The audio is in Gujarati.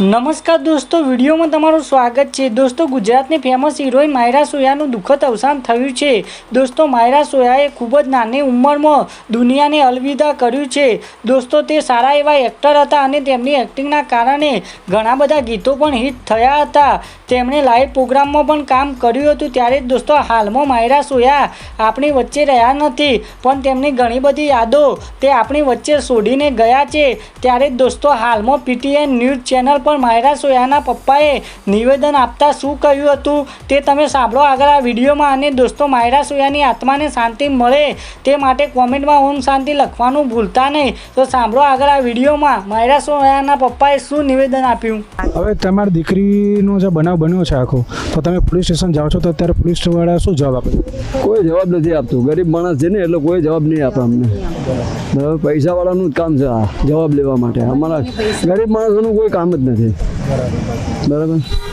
નમસ્કાર દોસ્તો, વિડીયોમાં તમારું સ્વાગત છે. દોસ્તો, ગુજરાતની ફેમસ હિરોઈન માયરા સોયાનું દુઃખદ અવસાન થયું છે. દોસ્તો, માયરા સોયાએ ખૂબ જ નાની ઉંમરમાં દુનિયાને અલવિદા કર્યું છે. દોસ્તો, તે સારા એવા એક્ટર હતા અને તેમની એક્ટિંગના કારણે ઘણા બધા ગીતો પણ હિટ થયા હતા. તેમણે લાઈવ પ્રોગ્રામમાં પણ કામ કર્યું હતું. ત્યારે જ દોસ્તો, હાલમાં માયરા સોયા આપણી વચ્ચે રહ્યા નથી, પણ તેમની ઘણી બધી યાદો તે આપણી વચ્ચે છોડીને ગયા છે. ત્યારે જ દોસ્તો, હાલમાં પીટીએન ન્યૂઝ ચેનલ પર માયરા સોયાના પપ્પાએ નિવેદન આપતા શું કહ્યું હતું તે તમે સાંભળો આગળ આ વિડીયોમાં. અને દોસ્તો માયરા સોયાની આત્માને શાંતિ મળે તે માટે કોમેન્ટમાં ઓમ શાંતિ લખવાનું ભૂલતા નહીં. તો સાંભળો આગળ આ વિડીયોમાં. માયરા સોયાના પપ્પાએ શું નિવેદન આપ્યું? હવે તમારી દીકરીનો જે બનાવ બન્યો છે આખો તો તમે પોલીસ સ્ટેશન જાઓ છો તો અત્યારે પોલીસવાળા શું જવાબ આપે? કોઈ જવાબ નથી આપતું. ગરીબ માણસ છે ને એટલે કોઈ જવાબ નહીં આપે અમને. બરાબર પૈસાવાળાનું જ કામ છે આ જવાબ લેવા માટે. અમારા ગરીબ માણસોનું કોઈ કામ જ નથી. બરાબર?